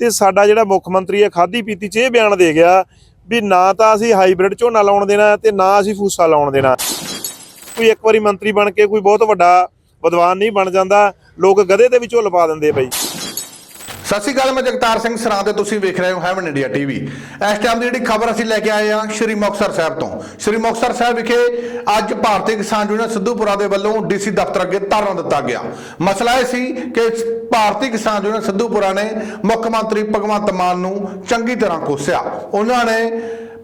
ਤੇ ਸਾਡਾ ਜਿਹੜਾ ਮੁੱਖ ਮੰਤਰੀ ਹੈ ਖਾਦੀ ਪੀਤੀ ਚ ਇਹ ਬਿਆਨ ਦੇ ਗਿਆ ਵੀ ਨਾ ਤਾਂ ਅਸੀਂ ਹਾਈਬ੍ਰਿਡ ਝੋਨਾ ਲਾਉਣ ਦੇਣਾ ਤੇ ਨਾ ਅਸੀਂ ਫੂਸਾ ਲਾਉਣ ਦੇਣਾ। ਕੋਈ ਇੱਕ ਵਾਰੀ ਮੰਤਰੀ ਬਣ ਕੇ ਕੋਈ ਬਹੁਤ ਵੱਡਾ ਵਿਦਵਾਨ ਨਹੀਂ ਬਣ ਜਾਂਦਾ, ਲੋਕ ਗਧੇ ਦੇ ਝੁੱਲ ਪਾ ਦਿੰਦੇ ਬਈ। ਸਤਿ ਸ਼੍ਰੀ ਅਕਾਲ, ਮੈਂ ਜਗਤਾਰ ਸਿੰਘ ਸਰਾਂ ਤੇ ਤੁਸੀਂ ਵੇਖ ਰਹੇ ਹੋ ਹੈਵਨ ਇੰਡੀਆ ਟੀਵੀ ਇਸ ਟਾਈਮ ਦੀ ਜਿਹੜੀ ਖਬਰ ਅਸੀਂ ਲੈ ਕੇ ਆਏ ਹਾਂ ਸ਼੍ਰੀ ਮੁਕਤਸਰ ਸਾਹਿਬ ਤੋਂ। ਸ਼੍ਰੀ ਮੁਕਤਸਰ ਸਾਹਿਬ ਵਿਖੇ ਅੱਜ ਭਾਰਤੀ ਕਿਸਾਨ ਯੂਨੀਅਨ ਸਿੱਧੂਪੁਰਾ ਦੇ ਵੱਲੋਂ ਡੀਸੀ ਦਫ਼ਤਰ ਅੱਗੇ ਧਰਨਾ ਦਿੱਤਾ ਗਿਆ। ਮਸਲਾ ਇਹ ਸੀ ਕਿ ਭਾਰਤੀ ਕਿਸਾਨ ਯੂਨੀਅਨ ਸਿੱਧੂਪੁਰਾ ਨੇ ਮੁੱਖ ਮੰਤਰੀ ਭਗਵੰਤ ਮਾਨ ਨੂੰ ਚੰਗੀ ਤਰ੍ਹਾਂ ਕੋਸਿਆ। ਉਹਨਾਂ ਨੇ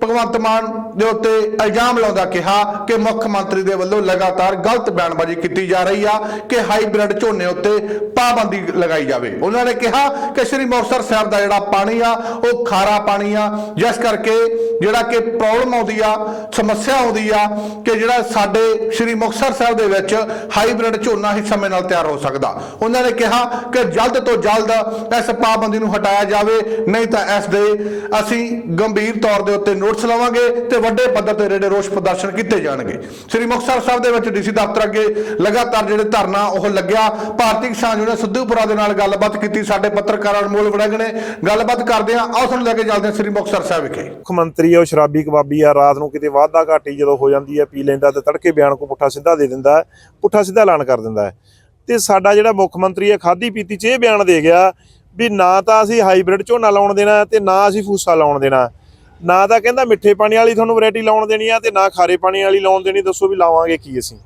ਭਗਵੰਤ ਮਾਨ ਦੇ ਉੱਤੇ ਇਲਜ਼ਾਮ ਲਾਉਂਦਾ ਕਿਹਾ ਕਿ ਮੁੱਖ ਮੰਤਰੀ ਦੇ ਵੱਲੋਂ ਲਗਾਤਾਰ ਗਲਤ ਬਿਆਨਬਾਜ਼ੀ ਕੀਤੀ ਜਾ ਰਹੀ ਆ ਕਿ ਹਾਈਬ੍ਰਿਡ ਝੋਨੇ ਉੱਤੇ ਪਾਬੰਦੀ ਲਗਾਈ ਜਾਵੇ। ਉਹਨਾਂ ਨੇ ਕਿਹਾ ਕਿ ਸ੍ਰੀ ਮੁਕਤਸਰ ਸਾਹਿਬ ਦਾ ਜਿਹੜਾ ਪਾਣੀ ਆ, ਉਹ ਖਾਰਾ ਪਾਣੀ ਆ। ਜਿਸ ਕਰਕੇ ਜਿਹੜਾ ਕਿ ਪ੍ਰੋਬਲਮ ਆਉਂਦੀ ਆ, ਸਮੱਸਿਆ ਆਉਂਦੀ ਆ ਕਿ ਜਿਹੜਾ ਸਾਡੇ ਸ੍ਰੀ ਮੁਕਤਸਰ ਸਾਹਿਬ ਦੇ ਵਿੱਚ ਹਾਈਬ੍ਰਿਡ ਝੋਨਾ ਹੀ ਸਮੇਂ ਨਾਲ ਤਿਆਰ ਹੋ ਸਕਦਾ। ਉਹਨਾਂ ਨੇ ਕਿਹਾ ਕਿ ਜਲਦ ਤੋਂ ਜਲਦ ਇਸ ਪਾਬੰਦੀ ਨੂੰ ਹਟਾਇਆ ਜਾਵੇ, ਨਹੀਂ ਤਾਂ ਇਸ ਦੇ ਅਸੀਂ ਗੰਭੀਰ ਤੌਰ ਦੇ ਉੱਤੇ ਨੋਟਿਸ ਲਵਾਂਗੇ ਤੇ ਵੱਡੇ ਪੱਧਰ ਤੇ ਜਿਹੜੇ ਰੋਸ ਪ੍ਰਦਰਸ਼ਨ ਕੀਤੇ ਜਾਣਗੇ। ਸ੍ਰੀ ਮੁਕਤਸਰ ਸਾਹਿਬ ਦੇ ਵਿੱਚ ਡੀਸੀ ਦਫ਼ਤਰ ਅੱਗੇ ਲਗਾਤਾਰ ਜਿਹੜੇ ਧਰਨਾ ਉਹ ਲੱਗਿਆ। ਭਾਰਤੀ ਕਿਸਾਨ ਯੂਨੀਅਨ ਸਿੱਧੂਪੁਰਾ ਦੇ ਨਾਲ ਗੱਲਬਾਤ ਕੀਤੀ। ਸਾਡੇ ਪੱਤਰਕਾਰ ਅਨਮੋਲ ਵੜਿੰਗ ਨੇ ਗੱਲਬਾਤ ਕਰਦੇ ਆ ਆਓ ਤੁਹਾਨੂੰ ਲੈ ਕੇ ਚੱਲਦੇ ਹਾਂ ਸ੍ਰੀ ਮੁਕਤਸਰ ਸਾਹਿਬ ਵਿਖੇ। ਮੁੱਖ ਮੰਤਰੀ ਉਹ ਸ਼ਰਾਬੀ ਕਬਾਬੀ ਆ, ਰਾਤ ਨੂੰ ਕਿਤੇ ਵਾਧਾ ਘਾਟੀ ਜਦੋਂ ਹੋ ਜਾਂਦੀ ਹੈ, ਪੀ ਲੈਂਦਾ ਤੇ ਤੜਕੇ ਬਿਆਨ ਕੋ ਪੁੱਠਾ ਸਿੱਧਾ ਦੇ ਦਿੰਦਾ ਪੁੱਠਾ ਸਿੱਧਾ ਐਲਾਨ ਕਰ ਦਿੰਦਾ ਹੈ। ਤੇ ਸਾਡਾ ਜਿਹੜਾ ਮੁੱਖ ਮੰਤਰੀ ਹੈ, ਖਾਦੀ ਪੀਤੀ ਚ ਇਹ ਬਿਆਨ ਦੇ ਗਿਆ ਵੀ ਨਾ ਤਾਂ ਅਸੀਂ ਹਾਈਬ੍ਰਿਡ ਝੋਨਾ ਲਾਉਣ ਦੇਣਾ ਤੇ ਨਾ ਅਸੀਂ ਫੂਸਾ ਲਾਉਣ ਦੇਣਾ। ਨਾ ਤਾਂ ਕਹਿੰਦਾ ਮਿੱਠੇ ਪਾਣੀ ਵਾਲੀ ਤੁਹਾਨੂੰ ਵੈਰਾਈਟੀ ਲਾਉਣ ਦੇਣੀ ਆ ਤੇ ਨਾ ਖਾਰੇ ਪਾਣੀ ਵਾਲੀ ਲਾਉਣ ਦੇਣੀ ਦੱਸੋ ਵੀ ਲਾਵਾਂਗੇ ਕੀ ਅਸੀਂ।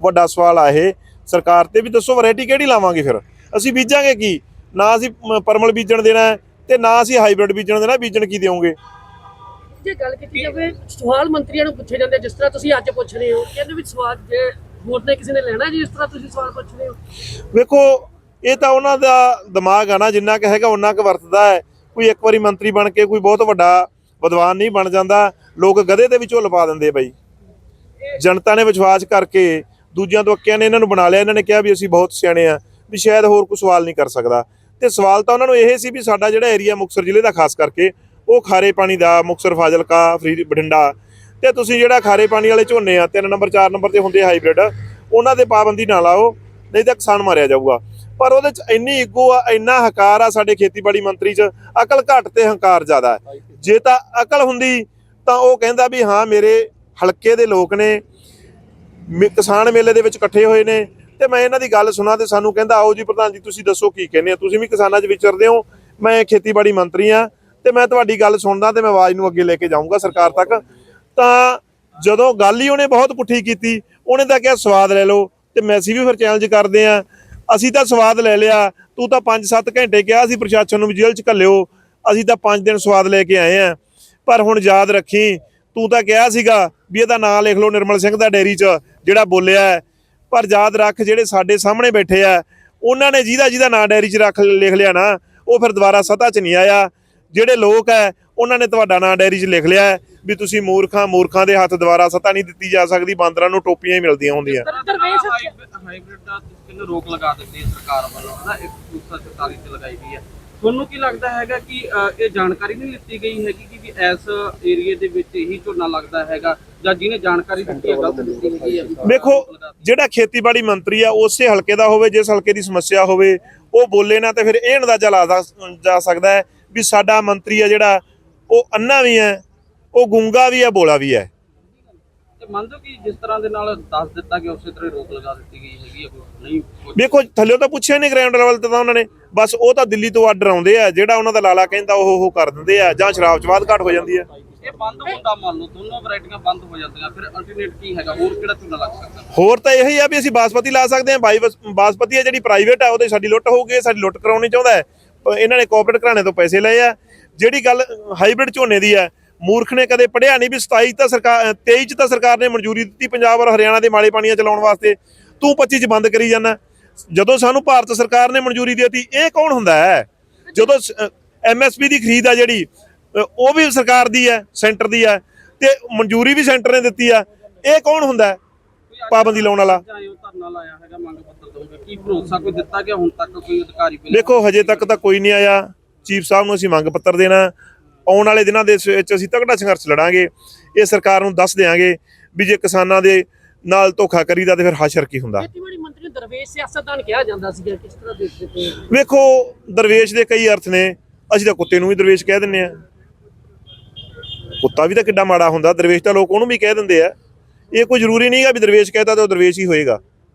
ਵੱਡਾ ਸਵਾਲ ਆ ਇਹ। ਸਰਕਾਰ ਤੇ ਵੀ ਦੱਸੋ ਵੈਰਾਈਟੀ ਕਿਹੜੀ ਲਾਵਾਂਗੇ ਫਿਰ? ਅਸੀਂ ਬੀਜਾਂਗੇ ਕੀ? ਨਾ ਅਸੀਂ ਪਰਮਲ ਬੀਜਣ ਦੇਣਾ ਤੇ ਨਾ ਅਸੀਂ ਹਾਈਬ੍ਰਿਡ ਬੀਜਣ ਦੇਣਾ ਬੀਜਣ ਕੀ ਦਿਓਗੇ? ਜੇ ਗੱਲ ਕੀਤੀ ਜਾਵੇ ਸਵਾਲ ਮੰਤਰੀਆਂ ਨੂੰ ਪੁੱਛੇ ਜਾਂਦੇ ਜਿਸ ਤਰ੍ਹਾਂ ਤੁਸੀਂ ਅੱਜ ਪੁੱਛ ਰਹੇ ਹੋ ਕਹਿੰਦੇ ਵੀ ਸਵਾਲ ਜੇ ਹੋਰ ਨੇ ਕਿਸੇ ਨੇ ਲੈਣਾ ਜੀ ਇਸ ਤਰ੍ਹਾਂ ਤੁਸੀਂ ਸਵਾਲ ਪੁੱਛ ਰਹੇ ਹੋ। ਵੇਖੋ ਇਹ ਤਾਂ ਉਹਨਾਂ ਦਾ ਦਿਮਾਗ ਆ ਨਾ ਜਿੰਨਾ ਕੁ ਹੈਗਾ ਉਹਨਾਂ ਕੁ ਵਰਤਦਾ ਹੈ। ਕੋਈ ਇੱਕ ਵਾਰੀ ਮੰਤਰੀ ਬਣ ਕੇ ਕੋਈ ਬਹੁਤ ਵੱਡਾ ਵਿਦਵਾਨ ਨਹੀਂ ਬਣ ਜਾਂਦਾ, ਲੋਕ ਗਧੇ ਦੇ ਵਿੱਚੋਂ ਲਪਾ ਦਿੰਦੇ ਬਈ। ਜਨਤਾ ਨੇ ਵਿਸ਼ਵਾਸ ਕਰਕੇ ਦੂਜਿਆਂ ਤੋਂ ਅੱਕਿਆਂ ਨੇ ਇਹਨਾਂ ਨੂੰ ਬਣਾ ਲਿਆ, ਇਹਨਾਂ ਨੇ ਕਿਹਾ ਵੀ ਅਸੀਂ ਬਹੁਤ ਸਿਆਣੇ ਆ, ਵੀ ਸ਼ਾਇਦ ਹੋਰ ਕੋਈ ਸਵਾਲ ਨਹੀਂ ਕਰ ਸਕਦਾ। ਤੇ ਸਵਾਲ ਤਾਂ ਉਹਨਾਂ ਨੂੰ ਇਹ ਸੀ ਵੀ ਸਾਡਾ ਜਿਹੜਾ ਏਰੀਆ ਮੁਕਤਸਰ ਜ਼ਿਲ੍ਹੇ ਦਾ ਖਾਸ ਕਰਕੇ, ਉਹ ਖਾਰੇ ਪਾਣੀ ਦਾ, ਮੁਕਤਸਰ ਫਾਜ਼ਿਲਕਾ, ਫਰੀਦ, ਬਠਿੰਡਾ। ਤੇ ਤੁਸੀਂ ਜਿਹੜਾ ਖਾਰੇ ਪਾਣੀ ਵਾਲੇ ਝੋਨੇ ਆ 3 ਨੰਬਰ 4 ਨੰਬਰ ਤੇ ਹੁੰਦੇ ਹਾਈਬ੍ਰਿਡ, ਉਹਨਾਂ ਤੇ ਪਾਬੰਦੀ ਨਾ ਲਾਓ, ਨਹੀਂ ਤਾਂ ਕਿਸਾਨ ਮਾਰਿਆ ਜਾਊਗਾ। ਪਰ ਉਹਦੇ ਚ ਇੰਨੀ ਈਗੋ ਆ, ਇੰਨਾ ਹਕਾਰ ਆ ਸਾਡੇ ਖੇਤੀਬਾੜੀ ਮੰਤਰੀ ਚ, ਅਕਲ ਘੱਟ ਤੇ ਹੰਕਾਰ ਜ਼ਿਆਦਾ ਹੈ। ਜੇ ਤਾਂ ਅਕਲ ਹੁੰਦੀ, ਤਾਂ ਉਹ ਕਹਿੰਦਾ ਵੀ ਹਾਂ, ਮੇਰੇ ਹਲਕੇ ਦੇ ਲੋਕ ਨੇ, ਮੇ- ਕਿਸਾਨ ਮੇਲੇ ਦੇ ਵਿੱਚ ਇਕੱਠੇ ਹੋਏ ਨੇ। ਤੇ ਮੈਂ ਇਹਨਾਂ ਦੀ ਗੱਲ ਸੁਣਾ ਤੇ ਸਾਨੂੰ ਕਹਿੰਦਾ, ਆਓ ਜੀ ਪ੍ਰਧਾਨ ਜੀ, ਤੁਸੀਂ ਦੱਸੋ ਕੀ ਕਹਿੰਦੇ ਆ ਤੁਸੀਂ ਵੀ ਕਿਸਾਨਾਂ 'ਚ ਵਿਚਰਦੇ ਹੋ, ਮੈਂ ਖੇਤੀਬਾੜੀ ਮੰਤਰੀ ਆ ਤੇ ਮੈਂ ਤੁਹਾਡੀ ਗੱਲ ਸੁਣਦਾ ਤੇ ਮੈਂ ਆਵਾਜ਼ ਨੂੰ ਅੱਗੇ ਲੈ ਕੇ ਜਾਊਂਗਾ ਸਰਕਾਰ ਤੱਕ। ਤਾਂ ਜਦੋਂ ਗੱਲ ਹੀ ਉਹਨੇ ਬਹੁਤ ਪੁੱਠੀ ਕੀਤੀ, ਉਹਨੇ ਤਾਂ ਕਿਹਾ ਸਵਾਦ ਲੈ ਲਓ, ਤੇ ਮੈਂ ਅਸੀਂ ਵੀ ਫਿਰ ਚੈਲੰਜ ਕਰਦੇ ਆ। ਅਸੀਂ ਤਾਂ ਸਵਾਦ ਲੈ ਲਿਆ, ਤੂੰ ਤਾਂ 5-7 ਘੰਟੇ ਕਿਹਾ ਸੀ ਪ੍ਰਸ਼ਾਸਨ ਨੂੰ ਵੀ ਜੇਲ੍ਹ 'ਚ ਘੱਲਿਓ, ਅਸੀਂ ਤਾਂ 5 ਦਿਨ ਸਵਾਦ ਲੈ ਕੇ ਆਏ ਆ ਪਰ ਹੁਣ ਯਾਦ ਰੱਖੀ, ਤੂੰ ਤਾਂ ਕਿਹਾ ਸੀਗਾ ਵੀ ਇਹਦਾ ਨਾਂ ਲਿਖ ਲਓ ਨਿਰਮਲ ਸਿੰਘ ਦਾ ਡੈਰੀ 'ਚ, ਜਿਹੜਾ ਬੋਲਿਆ ਹੈ। ਪਰ ਯਾਦ ਰੱਖ ਜਿਹੜੇ ਸਾਡੇ ਸਾਹਮਣੇ ਬੈਠੇ ਆ, ਉਹਨਾਂ ਨੇ ਜਿਹਦਾ ਜਿਹਦਾ ਨਾਂ ਡੈਰੀ 'ਚ ਰੱਖ ਲਿਖ ਲਿਆ ਨਾ, ਉਹ ਫਿਰ ਦੁਬਾਰਾ ਸਤਾ 'ਚ ਨਹੀਂ ਆਇਆ। ਜਿਹੜੇ ਲੋਕ ਹੈ, ਉਹਨਾਂ ਨੇ ਤੁਹਾਡਾ ਨਾਂ ਡੈਰੀ 'ਚ ਲਿਖ ਲਿਆ ਵੀ ਤੁਸੀਂ ਮੂਰਖਾਂ ਮੂਰਖਾਂ ਦੇ ਹੱਥ ਦੁਬਾਰਾ ਸਤਾ ਨਹੀਂ ਦਿੱਤੀ ਜਾ ਸਕਦੀ, ਬਾਂਦਰਾਂ ਨੂੰ ਟੋਪੀਆਂ ਹੀ ਮਿਲਦੀਆਂ ਹੁੰਦੀਆਂ। ਹਾਈਬ੍ਰਿਡ ਦਾ ਕਿੰਨੇ ਰੋਕ ਲਗਾ ਦਿੱਤੀ ਹੈ ਸਰਕਾਰ ਵੱਲੋਂ, ਹਨਾ? 144 ਤੇ ਲਗਾਈ ਗਈ ਹੈ। ਤੁਹਾਨੂੰ ਕੀ ਲੱਗਦਾ ਹੈਗਾ ਕਿ ਇਹ ਜਾਣਕਾਰੀ ਨਹੀਂ ਦਿੱਤੀ ਗਈ ਹੈਗੀ ਕਿ ਵੀ ਇਸ ਏਰੀਏ ਦੇ ਵਿੱਚ ਇਹੀ ਝੋਨਾ ਲੱਗਦਾ ਹੈਗਾ, ਜਾਂ ਜਿਹਨੇ ਜਾਣਕਾਰੀ ਦਿੱਤੀ ਹੈ ਗਲਤ ਦਿੱਤੀ ਹੈਗੀ ਹੈ? ਵੇਖੋ ਜਿਹੜਾ ਖੇਤੀਬਾੜੀ ਮੰਤਰੀ ਆ, ਉਸੇ ਹਲਕੇ ਦਾ ਹੋਵੇ, ਜਿਸ ਹਲਕੇ ਦੀ ਸਮੱਸਿਆ ਹੋਵੇ, ਉਹ ਬੋਲੇ ਨਾ ਤੇ ਫਿਰ ਇਹ ਅੰਦਾਜ਼ਾ ਲਾ ਜਾ ਸਕਦਾ ਹੈ ਵੀ ਸਾਡਾ ਮੰਤਰੀ ਆ ਜਿਹੜਾ, ਉਹ ਅੰਨਾ ਵੀ ਹੈ, ਉਹ ਗੁੰਗਾ ਵੀ ਹੈ, ਬੋਲਾ ਵੀ ਹੈ। ਤੇ ਮੰਨਦੇ ਹੋ ਕਿ ਜਿਸ ਤਰ੍ਹਾਂ ਦੇ ਨਾਲ ਦੱਸ ਦਿੱਤਾ ਕਿ ਉਸੇ ਤਰ੍ਹਾਂ ਹੀ ਰੋਕ ਲਗਾ ਦਿੱਤੀ ਗਈ ਹੈਗੀ ਹੈ ਕੋਈ ਨਹੀਂ ਕੋਈ- ਵੇਖੋ ਥੱਲੇ ਤਾਂ ਪੁੱਛਿਆ ਨਹੀਂ ਗਰਾਊਂਡ ਲੈਵਲ ਤੇ ਤਾਂ ਉਹਨਾਂ ਨੇ। ਬਸ ਉਹ ਤਾਂ ਦਿੱਲੀ ਤੋਂ ਆਰਡਰ ਆਉਂਦੇ ਆ ਜਿਹੜਾ ਉਹਨਾਂ ਦਾ ਲਾਲਾ ਕਹਿੰਦਾ ਉਹ ਉਹ ਕਰ ਦਿੰਦੇ ਆ ਜਾਂ ਸ਼ਰਾਬ ਚ ਬਾਅਦ ਘੱਟ ਹੋ ਜਾਂਦੀ ਆ। ਇਹ ਬੰਦ ਹੁੰਦਾ ਮੰਨ ਲਓ ਦੋਨੋਂ ਵੈਰਾਈਟੀਆਂ ਬੰਦ ਹੋ ਜਾਂਦੀਆਂ ਫਿਰ ਅਲਟਰਨੇਟ ਕੀ ਹੈਗਾ? ਹੋਰ ਕਿਹੜਾ ਝੋਨਾ ਲੱਗ ਸਕਦਾ? ਹੋਰ ਤਾਂ ਇਹੀ ਆ ਵੀ ਅਸੀਂ ਬਾਸਪਤੀ ਲਾ ਸਕਦੇ ਹਾਂ ਬਾਈ ਬਾਸਪਤੀ ਆ ਜਿਹੜੀ ਪ੍ਰਾਈਵੇਟ ਆ ਉਹਦੇ ਸਾਡੀ ਲੁੱਟ ਹੋਊਗੀ ਇਹ ਸਾਡੀ ਲੁੱਟ ਕਰਾਉਣੀ ਚਾਹੁੰਦਾ ਹੈ। ਇਹਨਾਂ ਨੇ ਕੋਆਪਰੇਟ ਘਰਾਣੇ ਤੋਂ ਪੈਸੇ ਲਏ ਆ। ਜਿਹੜੀ ਗੱਲ ਹਾਈਬ੍ਰਿਡ ਝੋਨੇ ਦੀ ਆ ਮੂਰਖ ਨੇ ਕਦੇ ਪੜਿਆ ਨਹੀਂ ਵੀ 27 ਤਾਂ ਸਰਕਾਰ 23 ਚ ਤਾਂ ਸਰਕਾਰ ਨੇ ਮਨਜ਼ੂਰੀ ਦਿੱਤੀ ਪੰਜਾਬ ਔਰ ਹਰਿਆਣਾ ਦੇ ਮਾਲੇ ਪਾਣੀਆਂ ਚਲਾਉਣ ਵਾਸਤੇ। ਤੂੰ 25 ਚ ਬੰਦ ਕਰੀ ਜਾਂਦਾ ਜਦੋਂ ਸਾਨੂੰ ਭਾਰਤ ਸਰਕਾਰ ਨੇ ਮਨਜ਼ੂਰੀ ਦਿੱਤੀ, ਇਹ ਕੌਣ ਹੁੰਦਾ ਹੈ? ਜਦੋਂ ਐਮਐਸਪੀ ਦੀ ਖਰੀਦ ਆ ਜਿਹੜੀ ਉਹ ਵੀ ਸਰਕਾਰ ਦੀ ਹੈ, ਸੈਂਟਰ ਦੀ ਹੈ, ਤੇ ਮਨਜ਼ੂਰੀ ਵੀ ਸੈਂਟਰ ਨੇ ਦਿੱਤੀ ਆ। ਇਹ ਕੌਣ ਹੁੰਦਾ ਪਾਬੰਦੀ ਲਾਉਣ ਵਾਲਾ। ਧਰਨਾ ਲਾਇਆ ਹੈਗਾ ਮੰਗ ਪੱਤਰ ਦੋਗੇ ਕੀ ਭਰੋਸਾ ਕੋਈ ਦਿੱਤਾ ਗਿਆ ਹੁਣ ਤੱਕ ਕੋਈ ਅਧਿਕਾਰੀ ਦੇਖੋ, ਹਜੇ ਤੱਕ ਤਾਂ ਕੋਈ ਨਹੀਂ ਆਇਆ। ਚੀਫ ਸਾਹਿਬ ਨੂੰ ਅਸੀਂ ਮੰਗ ਪੱਤਰ ਦੇਣਾ। ਆਉਣ ਵਾਲੇ ਦਿਨਾਂ ਦੇ ਵਿੱਚ ਅਸੀਂ ਤਕੜਾ ਸੰਘਰਸ਼ ਲੜਾਂਗੇ। ਇਹ ਸਰਕਾਰ ਨੂੰ ਦੱਸ ਦਿਆਂਗੇ ਵੀ ਜੇ ਕਿਸਾਨਾਂ ਦੇ ਨਾਲ ਧੋਖਾ ਕਰੀਦਾ ਤੇ ਫਿਰ ਹਾਸ਼ਰ ਕੀ ਹੁੰਦਾ। ਖੇਤੀਬਾੜੀ ਮੰਤਰੀ ਨੂੰ ਦਰਵੇਸ਼ ਸਿਆਸਤਦਾਨ ਕਿਹਾ ਜਾਂਦਾ ਸੀਗਾ ਕਿਸ ਤਰ੍ਹਾਂ ਦੇਖਦੇ ਪਏ ਹੋ? ਵੇਖੋ ਦਰਵੇਸ਼ ਦੇ ਕਈ ਅਰਥ ਨੇ ਅਸੀਂ ਤਾਂ ਕੁੱਤੇ ਨੂੰ ਵੀ ਦਰਵੇਸ਼ ਕਹਿ ਦਿੰਨੇ ਆ ਕੁੱਤਾ ਵੀ ਤਾਂ ਕਿੱਡਾ ਮਾੜਾ ਹੁੰਦਾ ਦਰਵੇਸ਼ ਤਾਂ ਲੋਕ ਉਹਨੂੰ ਵੀ ਕਹਿ ਦਿੰਦੇ ਆ। ਇਹ ਕੋਈ ਜ਼ਰੂਰੀ ਨਹੀਂਗਾ ਵੀ ਦਰਵੇਸ਼ ਕਹਤਾ ਤਾਂ ਉਹ ਦਰਵੇਸ਼ ਹੀ ਹੋਏਗਾ।